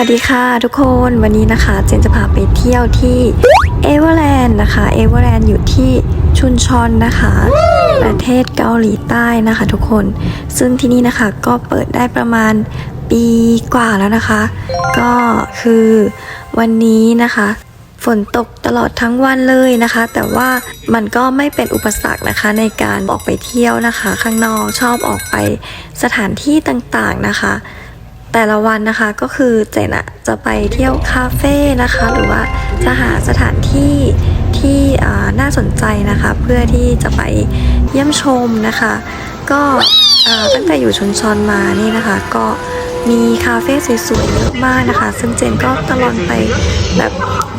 วัสดีค่ะทุกคนวันนี้นะคะ เจนจะพาไปเที่ยวที่เอเวอร์แลนด์นะคะเอเวอร์แลนด์อยู่ที่ชุนชอนนะคะ ประเทศเกาหลีใต้นะคะ ทุกคน ซึ่งที่นี่นะคะก็เปิดได้ประมาณปีกว่าแล้วนะคะ ก็คือวันนี้นะคะ ฝนตกตลอดทั้งวันเลยนะคะ แต่ว่ามันก็ไม่เป็นอุปสรรคนะคะ ในการออกไปเที่ยวนะคะ ข้างนอกชอบออกไปสถานที่ต่างๆนะคะ แต่ละวันนะคะก็คือเจนอะจะไปเที่ยวคาเฟ่นะคะ หรือว่าจะหาสถานที่ที่น่าสนใจนะคะ เพื่อที่จะไปเยี่ยมชมนะคะ ก็ตั้งแต่อยู่ชนชอนมานี่นะคะ ก็มีคาเฟ่สวยๆเยอะมากนะคะ ซึ่งเจนก็ตลอดไปแบบ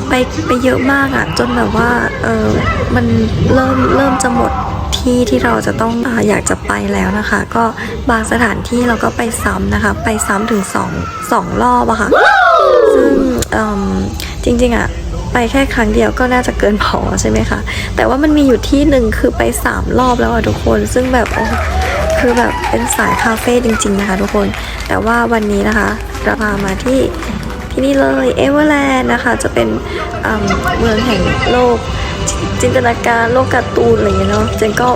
ไปไปเยอะมากอะจนแบบว่าเออมันเริ่มเริ่มจะหมด ที่ที่เราจะต้องออยากจะไปแล้วนะคะ ก็บางสถานที่เราก็ไปซ้ำนะคะ ไปซ้ำถึงสองสองรอบอะค่ะ ซึ่งจริงๆอะไปแค่ครั้งเดียวก็น่าจะเกินพอใช่ไหมคะ แต่ว่ามันมีอยู่ที่หนึ่งคือไปสามรอบแล้วอะทุกคน ซึ่งแบบโอ้คือแบบเป็นสายคาเฟ่จริง ๆ นะคะ ทุกคน แต่ว่าวันนี้นะคะเราพามาที่ ที่นี่เลยเอเวอร์แลนด์นะคะจะเป็นเมืองแห่งโลกจินตนาการโลกการ์ตูนอะไรอย่างเงี้ยเนาะเจนก็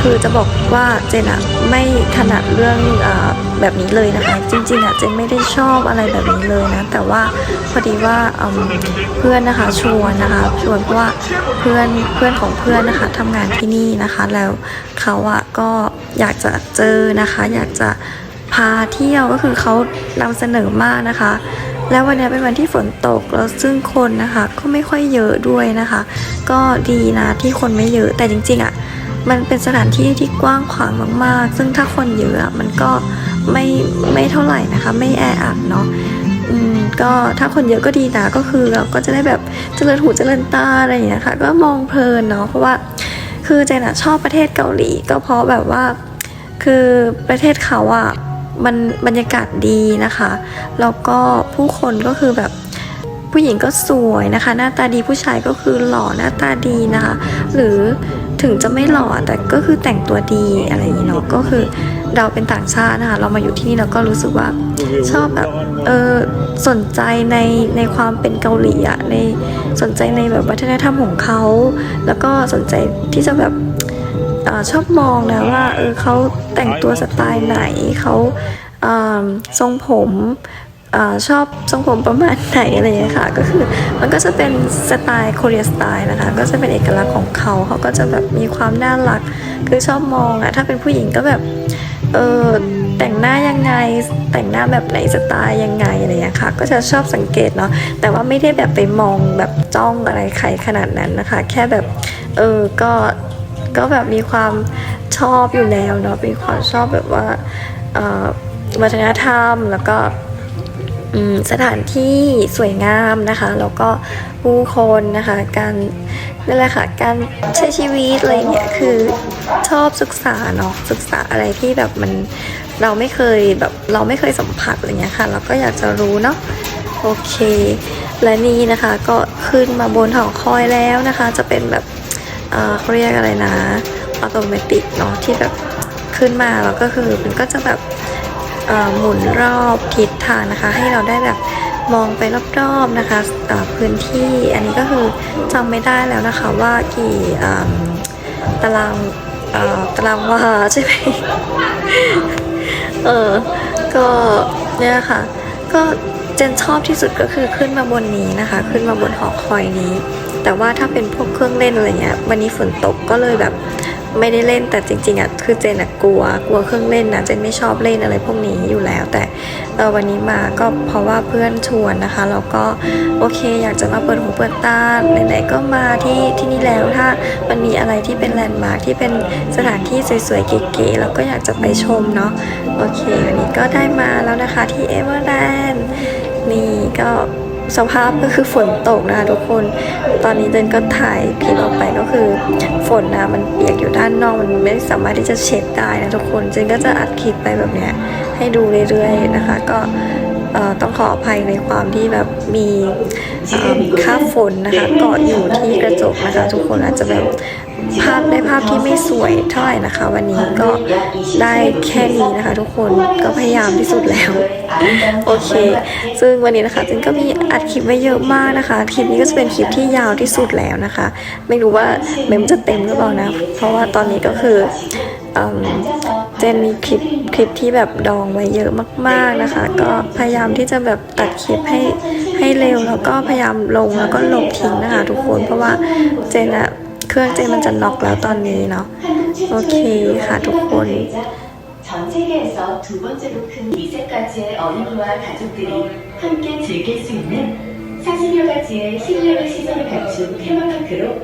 คือจะบอกว่าเจนอะไม่ถนัดเรื่องอแบบนี้เลยนะคะ จริงๆอะเจนไม่ได้ชอบอะไรแบบนี้เลยนะ แต่ว่าพอดีว่าเพื่อนนะคะชวนนะคะชวนเพราะว่าเพื่อนเพื่อนของเพื่อนนะคะทำงานที่นี่นะคะ แล้วเขาอะก็อยากจะเจอนะคะ อยากจะพาเที่ยวก็คือเขานำเสนอมากนะคะ แล้ววันนี้เป็นวันที่ฝนตกแล้วซึ่งคนนะคะ ก็ไม่ค่อยเยอะด้วยนะคะ ก็ดีนะที่คนไม่เยอะแต่จริงๆอะ่ะมันเป็นสถานที่ที่กว้างขวางมากๆ ซึ่งถ้าคนเยอะอะมันก็ไม่ไม่เท่าไหร่นะคะ ไม่แออัดเนาะอืมก็ถ้าคนเยอะก็ดีนะก็คือเราก็จะได้แบบเจริญหูเจริญตาอะไรอย่างเงี้ยค่ะ ก็มองเพลินเนาะเพราะว่าคือเจนะชอบประเทศเกาหลี ก็เพราะแบบว่า คือประเทศเขาอะ มันบรรยากาศดีนะคะ แล้วก็ผู้คนก็คือแบบผู้หญิงก็สวยนะคะ หน้าตาดีผู้ชายก็คือหล่อหน้าตาดีนะคะ หรือถึงจะไม่หล่อแต่ก็คือแต่งตัวดีอะไรอย่างนี้เนาะก็คือเราเป็นต่างชาตินะคะ เรามาอยู่ที่นี่เราก็รู้สึกว่าชอบแบบเออสนใจในในความเป็นเกาหลีอะในสนใจในแบบวัฒนธรรมของเขา แล้วก็สนใจที่จะแบบ อชอบมองนะว่าเออเขาแต่งตัวสไตล์ไหนเขาทรงผมอชอบทรงผมประมาณไหนอะไรอย่างเงี้ยค่ะก็คือมันก็จะเป็นสไตล์โคเรียสไตล์นะคะก็จะเป็นเอกลักษณ์ของเขาเขาก็จะแบบมีความน่ารัก คือชอบมองอะถ้าเป็นผู้หญิงก็แบบเออแต่งหน้ายังไงแต่งหน้าแบบไหนสไตล์ยังไงอะไรอย่างเงี้ค่ะก็จะชอบสังเกตเนาะแต่ว่าไม่ได้แบบไปมองแบบจ้องอะไรใครขนาดนั้นนะคะ แค่แบบเออก็ ก็แบบมีความชอบอยู่แล้วเนาะมีความชอบแบบว่าวัฒนธรรมแล้วก็สถานที่สวยงามนะคะ แล้วก็ผู้คนนะคะ การนั่นแหละค่ะ การใช้ชีวิตอะไรเงี้ยคือชอบศึกษาเนาะศึกษาอะไรที่แบบมันเราไม่เคยแบบเราไม่เคยสัมผัสอะไรเงี้ยค่ะเราก็อยากจะรู้เนาะโอเค และนี่นะคะก็ขึ้นมาบนหอคอยแล้วนะคะ จะเป็นแบบ เออเขาเรียกอะไรนะอัตโนมัติเนาะที่แบบขึ้นมาแล้วก็คือมันก็จะแบบหมุนรอบทิศทางนะคะ ให้เราได้แบบมองไปรอบๆนะคะพื้นที่อันนี้ก็คือจำไม่ได้แล้วนะคะว่ากี่ตารางตารางวาใช่ไหมเออก็เนี่ยค่ะ ก็เจนชอบที่สุดก็คือขึ้นมาบนนี้นะคะ ขึ้นมาบนหอคอยนี้ แต่ว่าถ้าเป็นพวกเครื่องเล่นอะไรเงี้ยวันนี้ฝนตกก็เลยแบบไม่ได้เล่นแต่จริงๆอะคือเจนอะกลัวกลัวเครื่องเล่นนะเจนไม่ชอบเล่นอะไรพวกนี้อยู่แล้ว แต่เออวันนี้มาก็เพราะว่าเพื่อนชวนนะคะแล้วก็โอเค อยากจะมาเปิดหูเปิดตาไหนๆก็มาที่ที่นี่แล้วถ้ามันมีอะไรที่เป็นแลนด์มาร์คที่เป็นสถานที่สวยๆเก๋ๆเราก็อยากจะไปชมเนาะโอเควันนี้ก็ได้มาแล้วนะคะที่เอเวอร์แลนด์นี่ก็ สภาพก็คือฝนตกนะคะทุกคน ตอนนี้เจนก็ถ่ายคลิปออกไปก็คือ ฝนนะมันเปียกอยู่ด้านนอกมันไม่สามารถที่จะเช็ดได้นะทุกคนเจนก็จะอัดคลิปไปแบบเนี้ยให้ดูเรื่อยๆนะคะ ก็ต้องขออภัยในความที่แบบมีค่าฝนนะคะเกาะอยู่ที่กระจกนะคะ ทุกคนอาจจะแบบ ภาพได้ภาพที่ไม่สวยเท่าไหร่นะคะ วันนี้ก็ได้แค่นี้นะคะ ทุกคนก็พยายามที่สุดแล้ว โอเค ซึ่งวันนี้นะคะเจนก็มีอัดคลิปไว้เยอะมากนะคะคลิปนี้ก็จะเป็นคลิปที่ยาวที่สุดแล้วนะคะ ไม่รู้ว่าเมมจะเต็มหรือเปล่านะ เพราะว่าตอนนี้ก็คือเอิ่มเจนมีคลิปคลิปที่แบบดองไว้เยอะมาก ๆนะคะ ก็พยายามที่จะแบบตัดคลิปให้ให้เร็วแล้วก็พยายามลงแล้วก็ลบทิ้งนะคะ ทุกคนเพราะว่าเจนอะ เครื่องเจนมันจะน็อกแล้วตอนนี้เนาะ โอเคค่ะทุกคน 전 세계에서 두 번째로 큰 2세까지의 어린이와 가족들이 함께 즐길 수 있는 40여 가지의 신뢰의 시설을 갖춘 테마파크로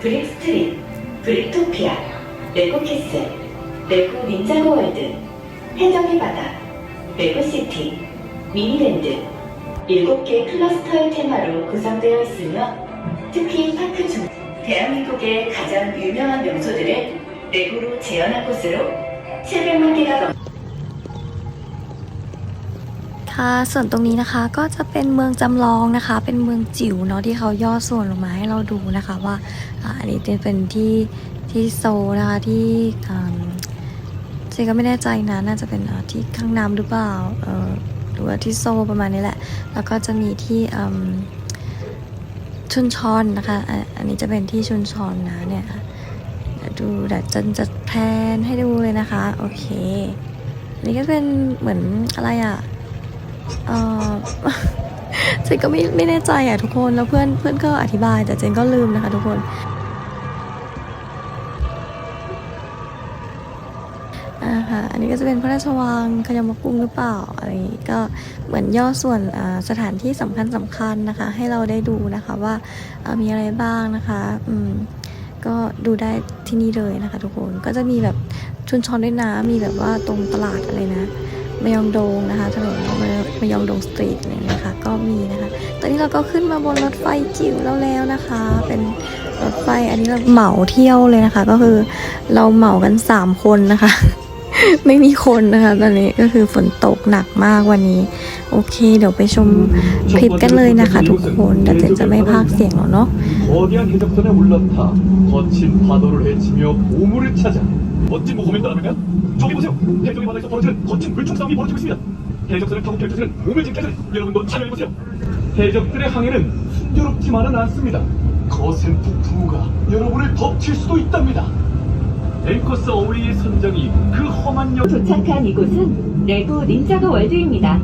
브릭스트릿, 브릭토피아, 레고키스, 레고 닌자고 월드, 해적의 바다, 레고시티, 미니랜드 7개 클러스터의 테마로 구성되어 있으며 특히 파크 중 대한민국의 가장 유명한 명소들을 레고로 재현한 곳으로 700만 개가 넘 ค่ะส่วนตรงนี้นะคะก็จะเป็นเมืองจำลองนะคะ เป็นเมืองจิ๋วเนาะที่เขาย่อส่วนลงมาให้เราดูนะคะว่าอ่าอันนี้จะเป็นที่ที่โซลนะคะที่อืมเจก็ไม่แน่ใจนะน่าจะเป็นอ่าที่ข้างน้ำหรือเปล่าเออหรือว่าที่โซลประมาณนี้แหละ แล้วก็จะมีที่อืม ชุนชอนนะคะ อันนี้จะเป็นที่ชุนชอนนะเนี่ยดูแดดจะจะแพนให้ดูเลยนะคะ โอเค อันนี้ก็เป็นเหมือนอะไรอะ เออเจนก็ไม่ไม่แน่ใจอะทุกคน แล้วเพื่อนเพื่อนก็อธิบายแต่เจนก็ลืมนะคะทุกคน อ่าค่ะอันนี้ก็จะเป็นพระราชวังขยมกุงหรือเปล่าอะไรก็เหมือนย่อส่วนสถานที่สำคัญสำคัญนะคะ ให้เราได้ดูนะคะว่ามีอะไรบ้างนะคะอืมก็ดูได้ที่นี่เลยนะคะ ทุกคนก็จะมีแบบชุนชอนด้วยนะมีแบบว่าตรงตลาดอะไรนะมยองโดงนะคะถนนมยองโดงสตรีทอะไรอย่างเงี้ยค่ะก็มีนะคะ ตอนนี้เราก็ขึ้นมาบนรถไฟจิ๋วแล้วแล้วนะคะ เป็นรถไฟอันนี้เราเหมาเที่ยวเลยนะคะ ก็คือเราเหมากันสามคนนะคะ ไม่มีคนนะคะ ตอนนี้ก็คือฝนตกหนักมากวันนี้ โอเค เดี๋ยวไปชมคลิปกันเลยนะคะ ทุกคนแต่เจนจะไม่พากย์เสียงหรอกเนาะ 거대한 해적선에 올라타 거친 파도를 헤치며 보물을 찾아 멋진 모험에 떠나면 저기 보세요 해적의 바다에서 벌어지는 거친 물총 싸움이 벌어지고 있습니다 해적선을 타고 펼쳐지는 보물 짓기를 여러분도 참여해보세요 해적들의 항해는 순조롭지만은 않습니다 거센 폭풍우가 여러분을 덮칠 수도 있답니다 앵커스 어우리의 선장이 그 험한 역 도착한 이곳은 레고 닌자고 월드입니다.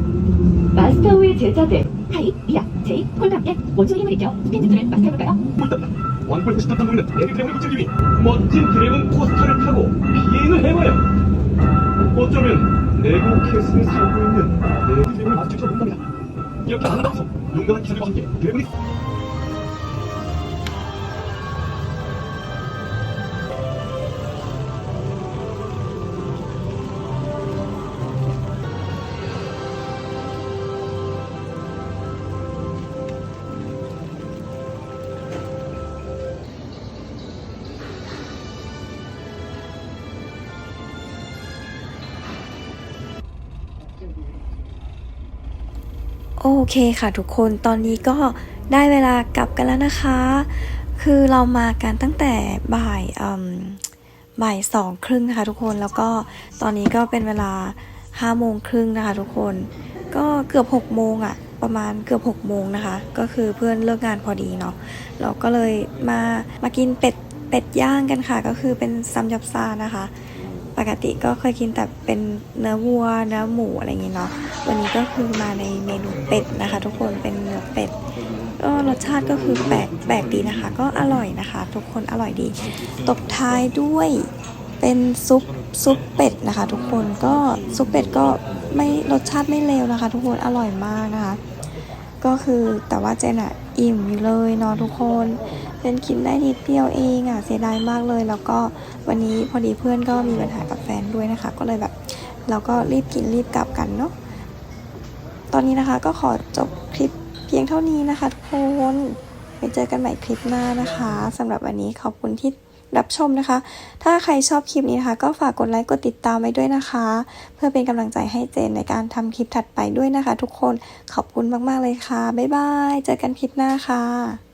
마스터우의 제자들 하이, 미야, 제이, 콜과 함께 원소의 힘을 입혀 스피드들을 마스터해볼까요? 있답니다 왕벌 스타 탐구는 에드드래곤을 붙이기 위해 멋진 드래곤 코스터를 타고 비행을 해봐요 어쩌면 레고 캐슬에 살고 있는 에드드래곤을 마주쳐 본답니다 이렇게 아름다워서 용감한 기사들과 함께 드래곤이 โอเคค่ะทุกคนตอนนี้ก็ได้เวลากลับกันแล้วนะคะ คือเรามากันตั้งแต่บ่ายบ่ายสองครึ่งนะคะทุกคนแล้วก็ตอนนี้ก็เป็นเวลาห้าโมงครึ่งนะคะทุกคน ก็เกือบหกโมงอะประมาณเกือบหกโมงนะคะ ก็คือเพื่อนเลิกงานพอดีเนาะเราก็เลยมามากินเป็ดเป็ดย่างกันค่ะ ก็คือเป็นซัมยับซานะคะ ปกติก็เคยกินแต่เป็นเนื้อวัวเนื้อหมูอะไรอย่างงี้เนาะวันนี้ก็คือมาในเมนูเป็ดนะคะ ทุกคนเป็นเนื้อเป็ดก็รสชาติก็คือแปลกแปลกดีนะคะ ก็อร่อยนะคะ ทุกคนอร่อยดี ตบท้ายด้วยเป็นซุปซุปเป็ดนะคะ ทุกคนก็ซุปเป็ดก็ไม่รสชาติไม่เลวนะคะ ทุกคนอร่อยมากนะคะ ก็คือแต่ว่าเจนอะอิ่มอยู่เลยเนาะทุกคนเจนกินได้นิดเดียวเองอะเสียดายมากเลยแล้วก็ วันนี้พอดีเพื่อนก็มีปัญหากับแฟนด้วยนะคะ ก็เลยแบบเราก็รีบกินรีบกลับกันเนาะตอนนี้นะคะก็ขอจบคลิปเพียงเท่านี้นะคะทุกคนไปเจอกันใหม่คลิปหน้านะคะสำหรับวันนี้ขอบคุณที่รับชมนะคะ ถ้าใครชอบคลิปนี้นะคะ ก็ฝากกดไลค์กดติดตามไว้ด้วยนะคะ เพื่อเป็นกำลังใจให้เจนในการทำคลิปถัดไปด้วยนะคะ ทุกคนขอบคุณมากๆเลยค่ะ บ๊ายบาย เจอกันคลิปหน้าค่ะ